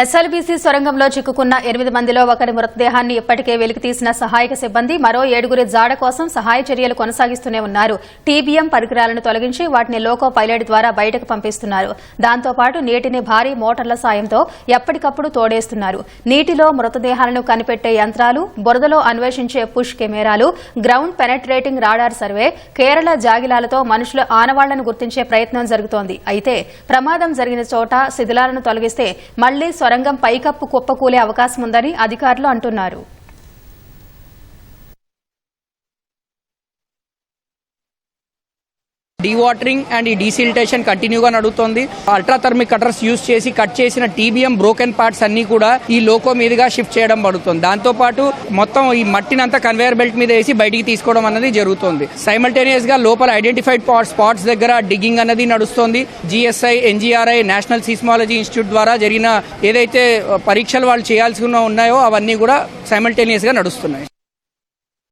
SLBC సొరంగంలో చిక్కుకున్న ఎనిమిది మందిలో ఒకరి మృతదేహాన్ని ఇప్పటికే వెలికితీసిన సహాయక సిబ్బంది మరో ఏడుగురి జాడ కోసం సహాయ చర్యలు కొనసాగిస్తూనే ఉన్నారు. టీబీఎం పరికరాలను తొలగించి వాటిని లోకో పైలట్ ద్వారా బయటకు పంపిస్తున్నారు. దాంతో పాటు నీటిని భారీ మోటార్ల సాయంతో ఎప్పటికప్పుడు తోడేస్తున్నారు. నీటిలో మృతదేహాలను కనిపెట్టే యంత్రాలు బురదలో అన్వేషించే పుష్ కెమెరాలు ground penetrating radar survey Kerala జాగిలాలతో మనుషుల ఆనవాళ్ళను గుర్తించే ప్రయత్నం జరుగుతోంది. అయితే ప్రమాదం జరిగిన చోట శిథిలాలను తొలగిస్తే మళ్ళీ సొరంగం పైకప్పు కుప్పకూలే అవకాశం ఉందని అధికారులు అంటున్నారు. డీవాటరింగ్ అండ్ ఈ డీసిల్టేషన్ కంటిన్యూగా నడుస్తుంది. అల్ట్రాథర్మిక్ కటర్స్ యూజ్ చేసి కట్ చేసిన టీబీఎం బ్రోకెన్ పార్ట్స్ అన్ని కూడా ఈ లోకో మీదుగా షిఫ్ట్ చేయడం పడుతుంది. దాంతో పాటు మొత్తం ఈ మట్టినంతా కన్వేయర్ బెల్ట్ మీద వేసి బయటికి తీసుకోవడం అనేది జరుగుతుంది. సైమల్టేనియస్గా లోపల ఐడెంటిఫైడ్ స్పాట్స్ దగ్గర డిగ్గింగ్ అనేది నడుస్తుంది. GSI NGRI national seismology institute ద్వారా జరిగిన ఏదైతే పరీక్షలు వాళ్ళు చేయాల్సి ఉన్నాయో అవన్నీ కూడా సైమల్టేనియస్గా నడుస్తున్నాయి.